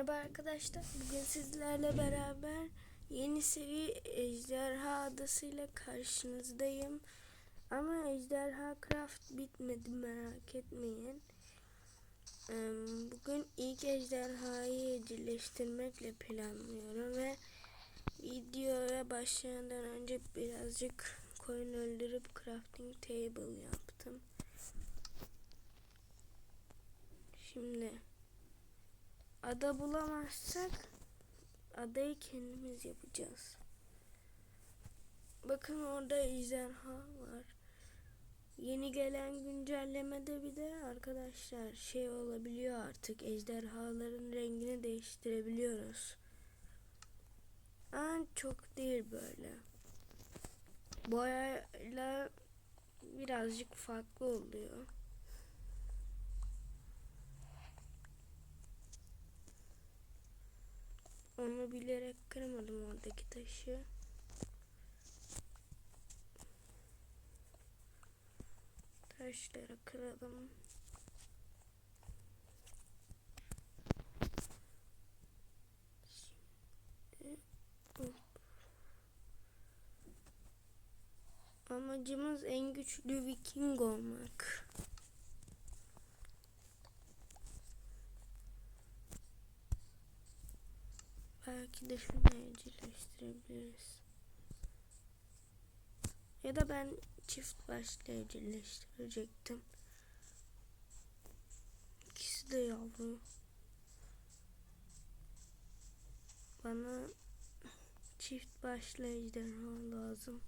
Merhaba arkadaşlar. Bugün sizlerle beraber yeni seri Ejderha Adası ile karşınızdayım. Ama Ejderha Craft bitmedi merak etmeyin. Bugün ilk ejderhayı evcilleştirmekle planlıyorum ve videoya başlamadan önce birazcık koyun öldürüp crafting table yaptım. Şimdi ada bulamazsak adayı kendimiz yapacağız. Bakın orada ejderha var. Yeni gelen güncellemede bir de arkadaşlar şey olabiliyor artık ejderhaların rengini değiştirebiliyoruz. Ama çok değil böyle. Boyayla birazcık farklı oluyor. Onu bilerek kırmadım oradaki taşı. Taşları kıralım. Amacımız en güçlü viking olmak. Belki de şunu evcilleştirebiliriz. Ya da ben çift başlı evcilleştirecektim. İkisi de yavru. Bana çift başlı ejderha lazım.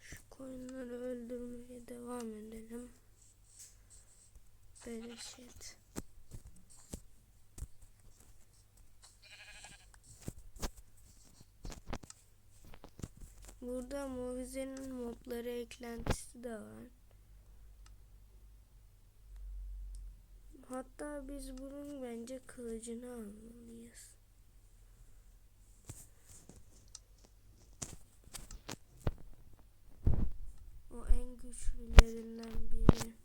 Şu koyunları öldürmeye devam edelim. Bereket. Burada Movize'nin mobları eklentisi de var. Hatta biz bunun bence kılıcını almalıyız. O en güçlülerinden biri.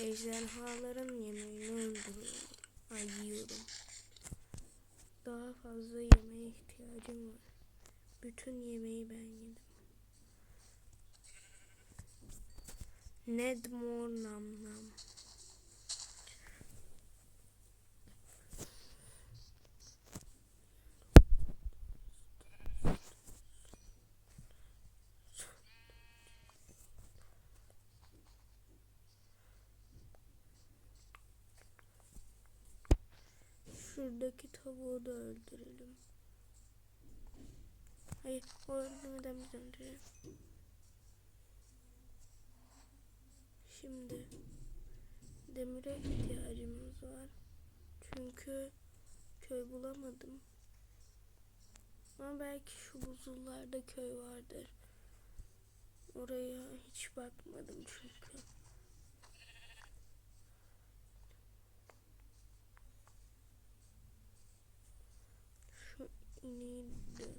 Ejderhaların yemeğini öldürüyorum. Ay yiyorum. Daha fazla yemeğe ihtiyacım var. Bütün yemeği ben yedim. Nedmore nam nam. Şuradaki tavuğu da öldürelim. Hayır, o öldürmeden biz öldürelim. Şimdi demire ihtiyacımız var. Çünkü köy bulamadım. Ama belki şu buzullarda köy vardır. Oraya hiç bakmadım çünkü. Şu ineği de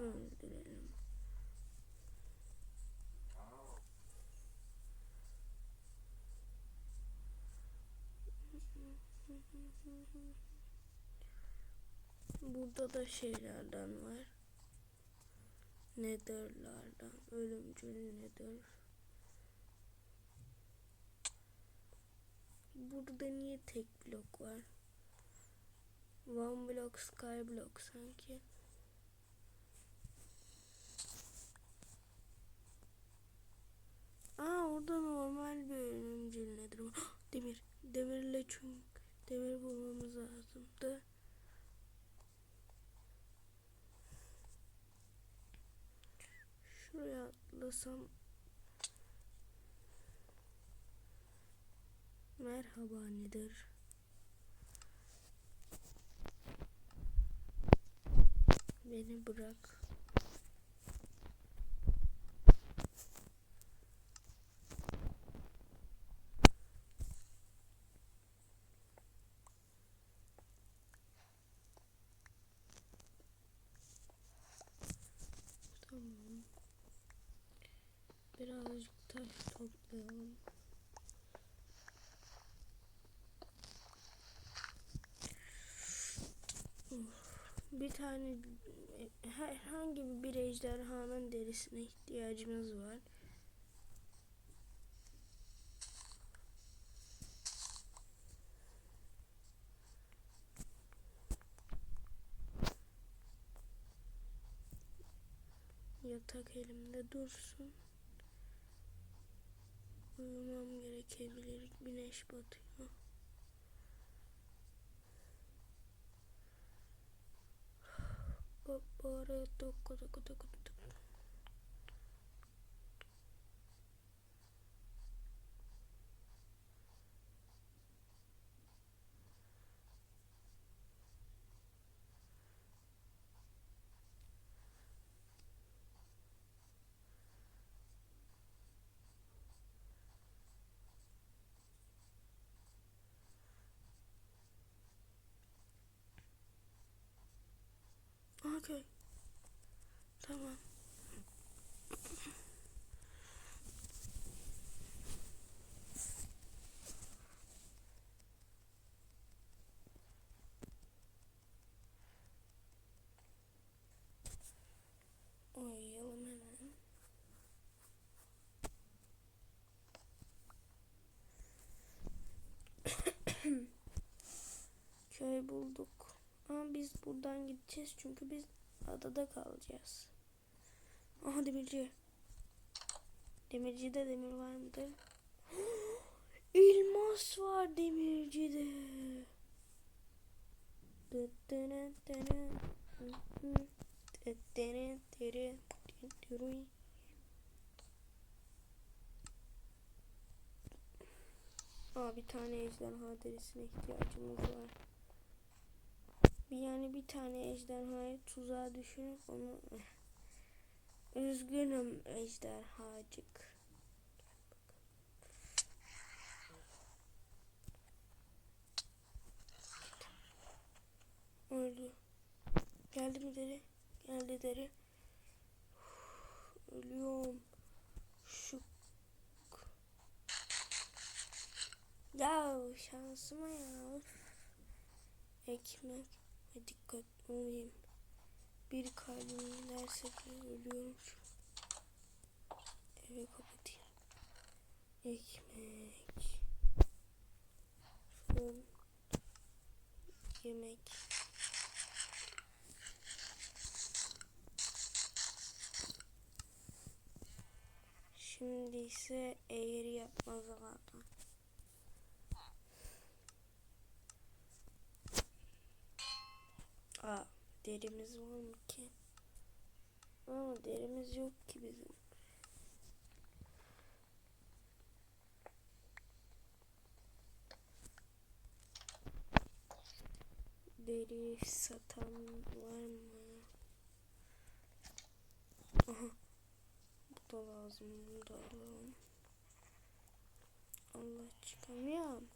öldürelim. Burada da şeylerden var. Nether'lardan. Ölümcül nether. Burada niye tek blok var? One block sky block sanki. Aa orada normal bir ölümcül nedir? Demir. Demirle çünkü demir bulmamız lazımdı. Şuraya atlasam Merhaba nedir? Beni bırak. Birazcık taş toplayalım. Bir tane herhangi bir ejderhanın derisine ihtiyacımız var. Yatak elimde dursun. Uyumam gerekebilir. Güneş batıyor. Bara toku toku toku Okey. Tamam. Uyuyalım hemen. Köy bulduk. Ama biz buradan gideceğiz çünkü biz adada kalacağız. Aha demirci. Demircide demir var mıdır? İlmas var demircide. Aa, bir tane ejderha derisine ihtiyacımız var. Yani bir tane ejderhayı tuzağa düşürüp onu üzgünüm ejderhacık. Öldü. Geldi mi deri? Geldi deri. Ölüyorum. Şu ya şansıma ya. Ekmek. Ve dikkatli olayım. Bir kalbim giderse de ölüyorum şu. Eve kapatayım. Ekmek. Fırın. Yemek. Şimdi ise eğri yapma zamanı. Aa, derimiz var mı ki? Aa, derimiz yok ki bizim. Deri satan var mı? Bu da lazım. Bunu da alalım. Allah çıkamıyorum.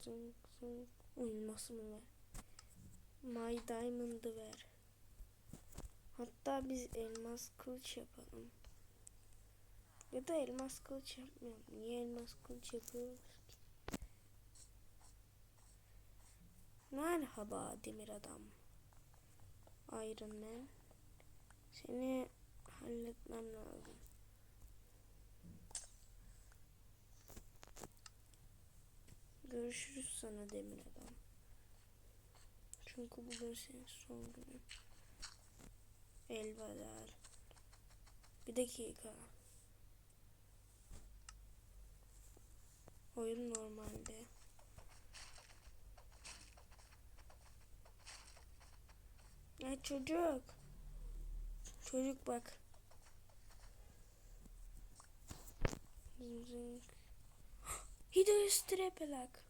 Zınk zınk. Elmasımı ver. My Diamond'ı ver. Hatta biz elmas kılıç yapalım. Ya da elmas kılıç yapmayalım. Niye elmas kılıç yapıyoruz ki? Merhaba demir adam. Iron Man. Seni halletmem lazım. Görüşürüz sana demir adam. Çünkü bugün senin son günün. Elveda. Bir dakika. Oyun normalde. Ya çocuk. Çocuk bak. Zing. Hideous triplak.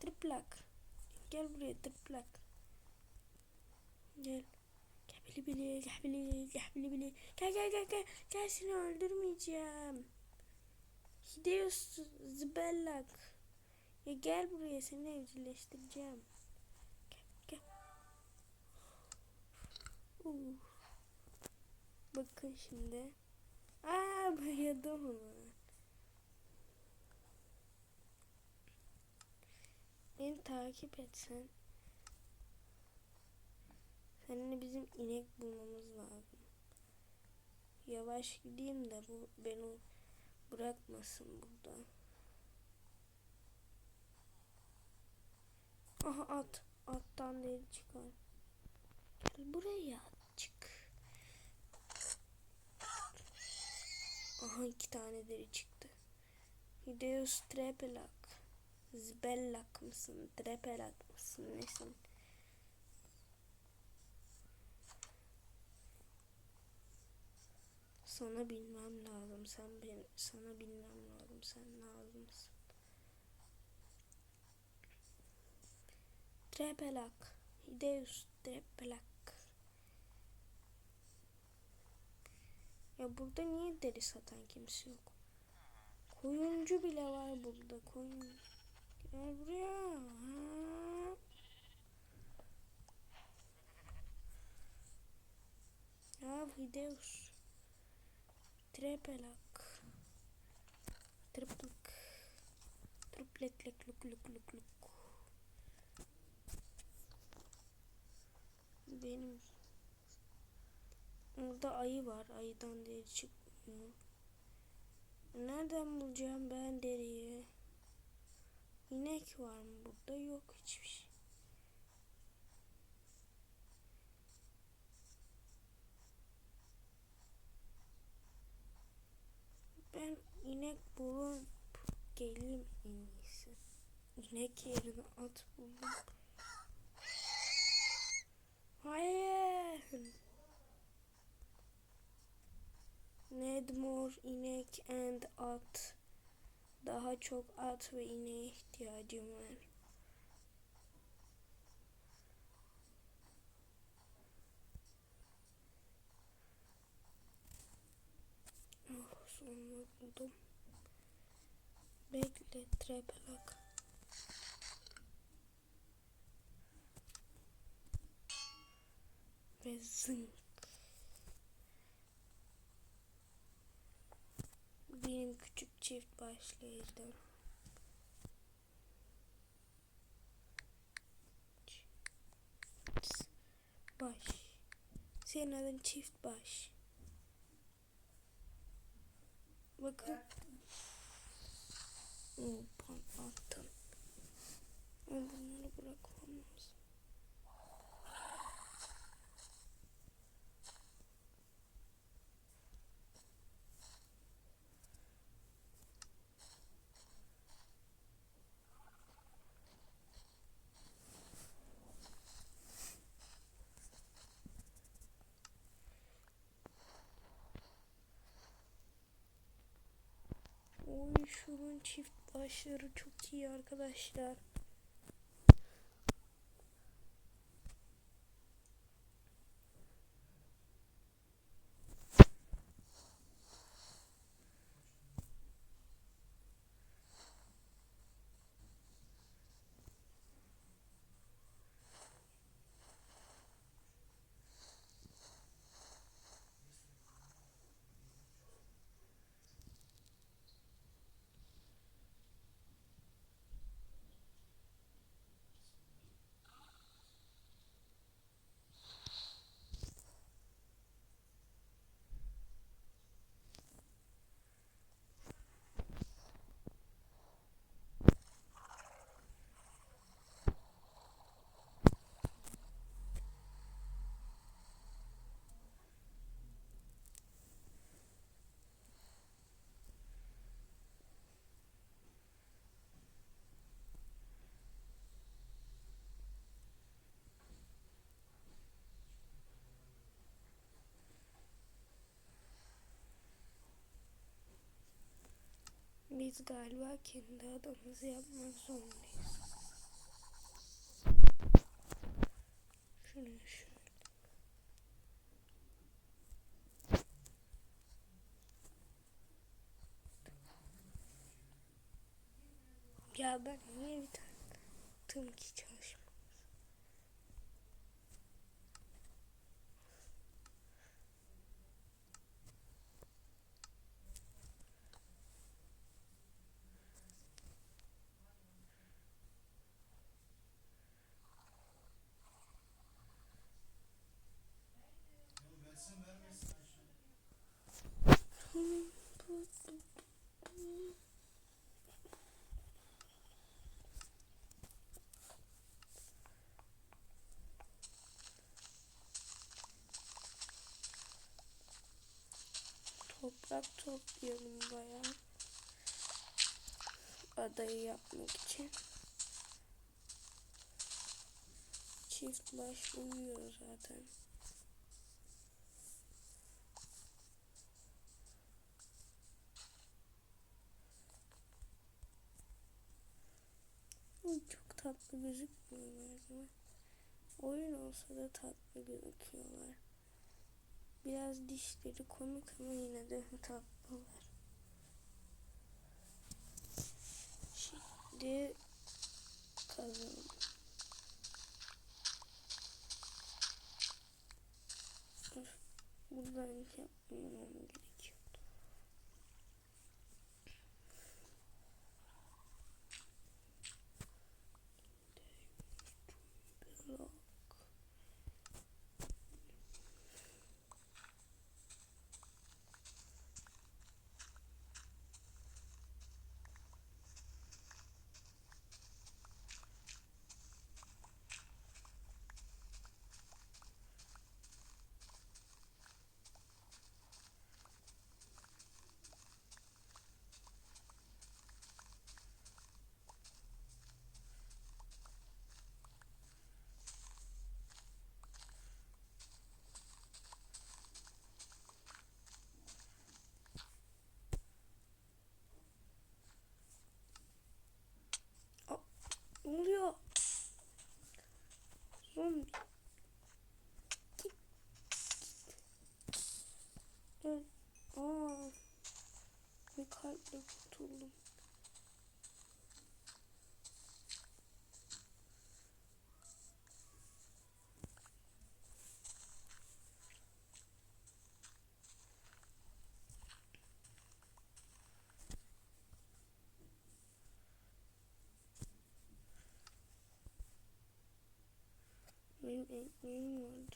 Triplak. Gel buraya triplak. Gel. Gel bili bili, gel bili, gel bili bili. Gel gel gel gel. Gel seni öldürmeyeceğim. Hideous zibellak. Ya gel buraya seni evcilleştireceğim. Gel gel. Uuu. Bakın şimdi. Aa bayıldım onu. Beni takip etsen. Seninle bizim inek bulmamız lazım. Yavaş gideyim de bu beni bırakmasın burada. Aha at. Attan deri çıkar. Gel buraya çık. Aha iki tane deri çıktı. Hideus Trepelak. Zbellak mısın? Trepelak mısın? Nesin? Sana bilmem lazım. Sen ben, sana bilmem lazım. Sen lazımsın. Trepelak. Hideus Trepelak. Ya burada niye deri satan kimse yok? Koyuncu bile var burada. Koyun. Gel buraya. Ya Hideus. Trepelak. Triplek. Tripletlek luk luk luk luk. Benim Orada ayı var. Ayıdan deri çıkmıyor. Nereden bulacağım ben deriyi? İnek var mı burada? Yok hiçbir şey. Ben inek bulup geleyim en iyisi. İnek yerine at buldum. Hayır. Nedmor, inek and at. Daha çok at ve ineğe ihtiyacım var. Oh, sonunda buldum. Bekle, trepelak. Ve zınk. Benim küçük çift başlaydı. Baş. Senin adın çift baş. Bakın. Oo, patlattım. Ama bunları bırakmam çift başları çok iyi arkadaşlar. Biz galiba kendi adamımızı yapmak zorundayız. Şunu şöyle. Ya ben niye bir taktım ki çalışmamız? Toprak topluyorum bayağı. Adayı yapmak için. Çift baş uyuyor zaten. Çok tatlı gözükmüyorlar? Oyun olsa da tatlı gözüküyorlar. Biraz dişleri komik ama yine de tatlılar. Şimdi kazalım. Öf, Buradan yapmam gerekiyor. Blok. Ne oluyor? Zombi. Git. Evet. Aa. Bir kalple kurtuldum. Benim ekmeğim vardı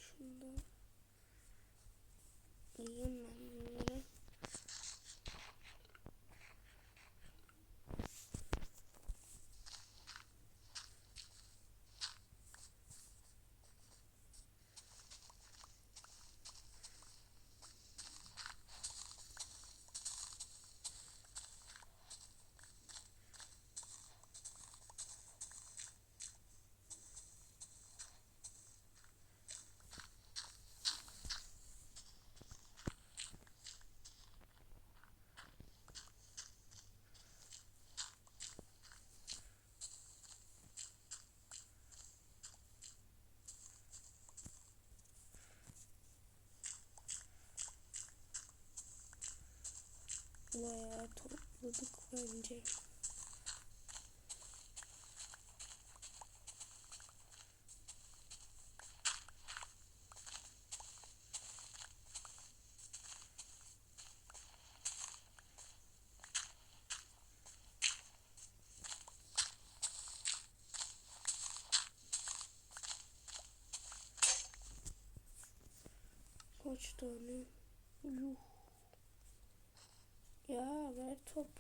좋아요. 구독, 구독과 이제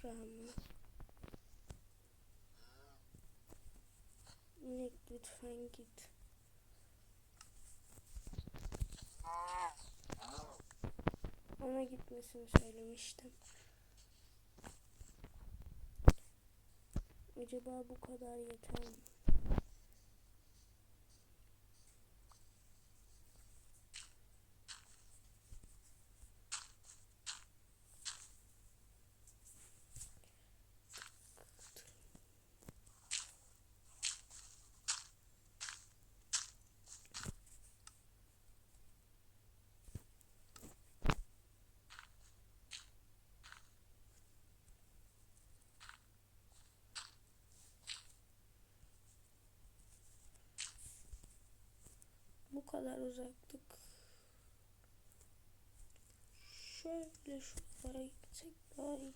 ver toprağımı. İnek lütfen git. Ona gitmesini söylemiştim. Acaba bu kadar yeter mi? Kadar uzaklık. Şöyle şuralara gitsek daha iyi.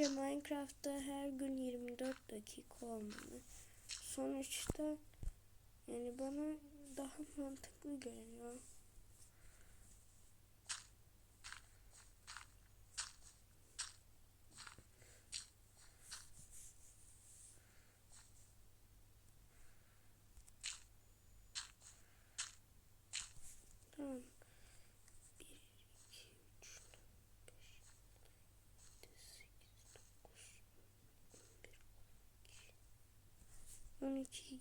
Bence Minecraft'ta her gün 24 dakika olmalı. sonuçta yani bana daha mantıklı geliyor. 12, 21.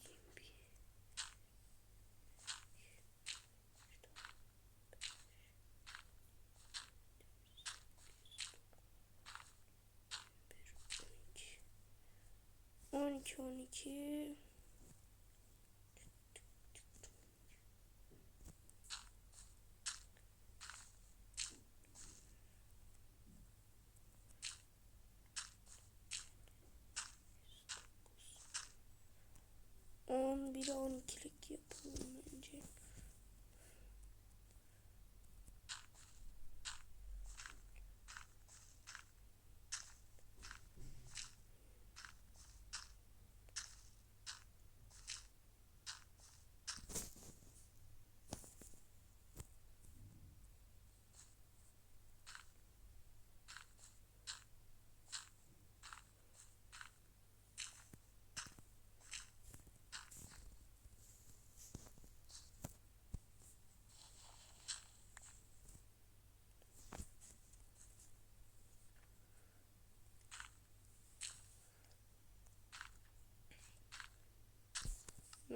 On iki, on iki. On bir on ikilik yapalım bence.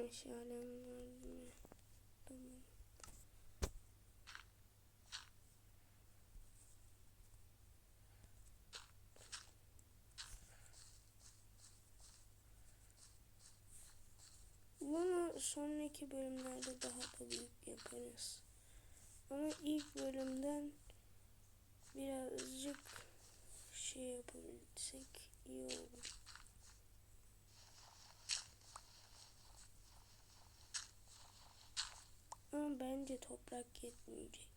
Meşalem var mı? Tamam. Bunu sonraki bölümlerde daha da büyük yaparız. Ama ilk bölümden birazcık şey yapabilsek iyi olur. Bence toprak yetmeyecek.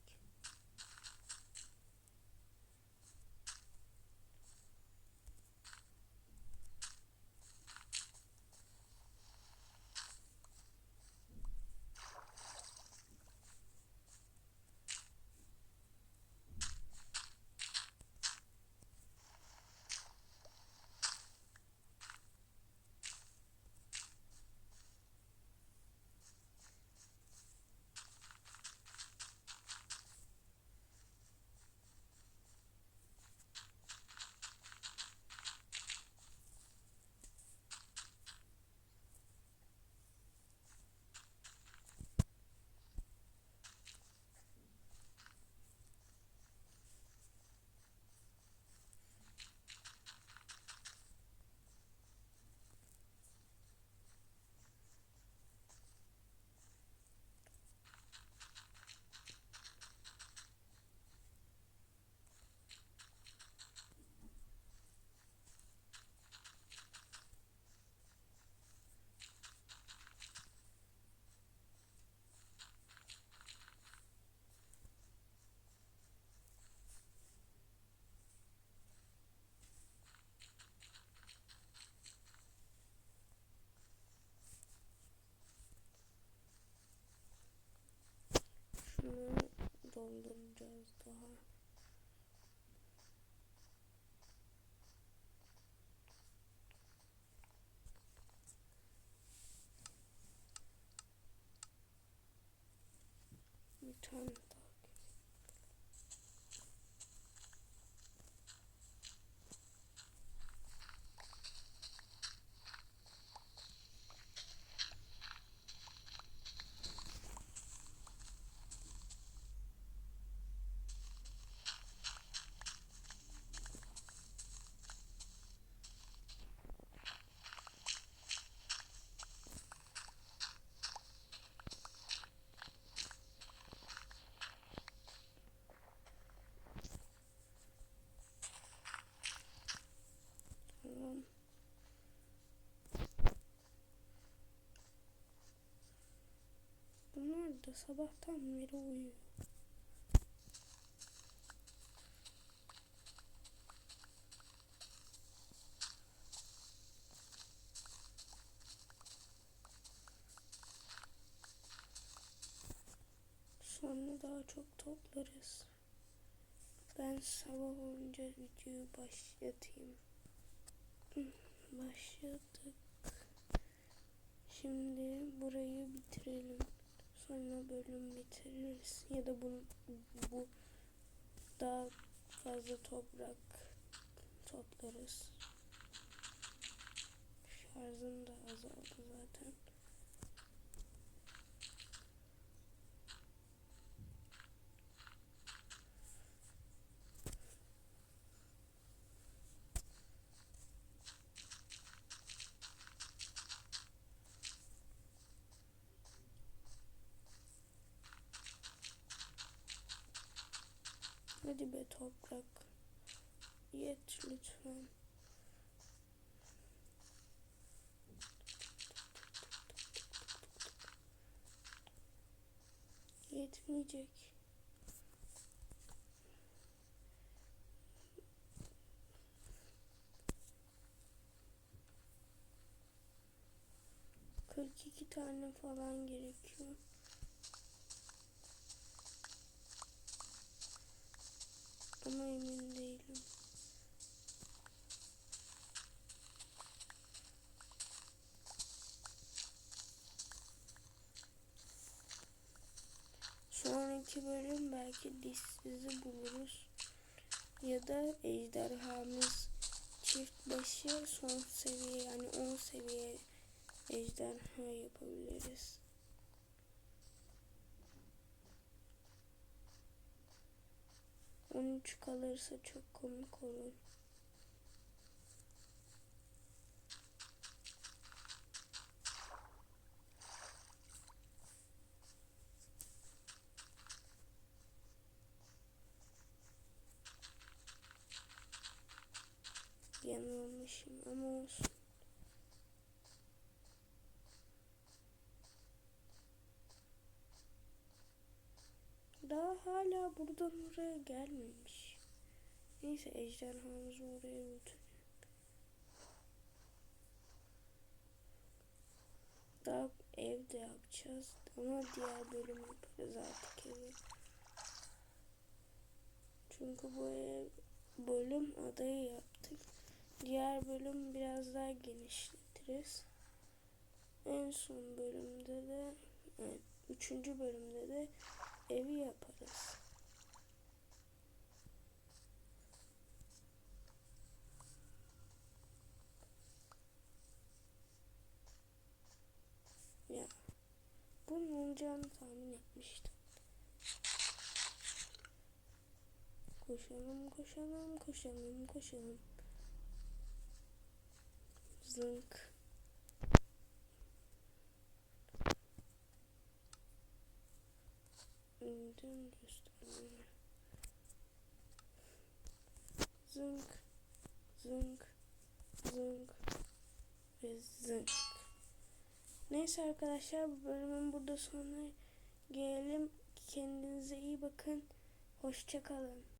Şunu dolduracağız daha. Bir tane burada sabahtan beri uyuyor. Sonra daha çok toplarız. Ben sabah olunca videoyu başlatayım. Başladık. Şimdi burayı bitirelim. Sonra bölüm bitiririz. Ya da bu, bu daha fazla toprak toplarız. Şarjım da azaldı zaten. Yet lütfen. Yetmeyecek. Kırk iki tane falan gerekiyor. Ama emin değilim. Sonraki bölüm belki dişsizi buluruz. Ya da ejderhamız çift başı son seviye yani 10 seviye ejderha yapabiliriz. On üç kalırsa çok komik olur. Daha hala buradan oraya gelmemiş. Neyse ejderhamızı oraya götür. Daha evde yapacağız ama diğer bölüm yaparız artık evi. Çünkü bu ev bölüm adayı yaptık. Diğer bölüm biraz daha genişletiriz. En son bölümde de evet, üçüncü bölümde de evi yaparız. Ya bunun olacağını tahmin etmiştim. Koşalım, koşalım, koşalım, koşalım. Zınk. Dümdüz tane. Zınk, zınk, zınk ve zınk. Neyse arkadaşlar bu bölümün burada sonuna gelelim. Kendinize iyi bakın. Hoşçakalın.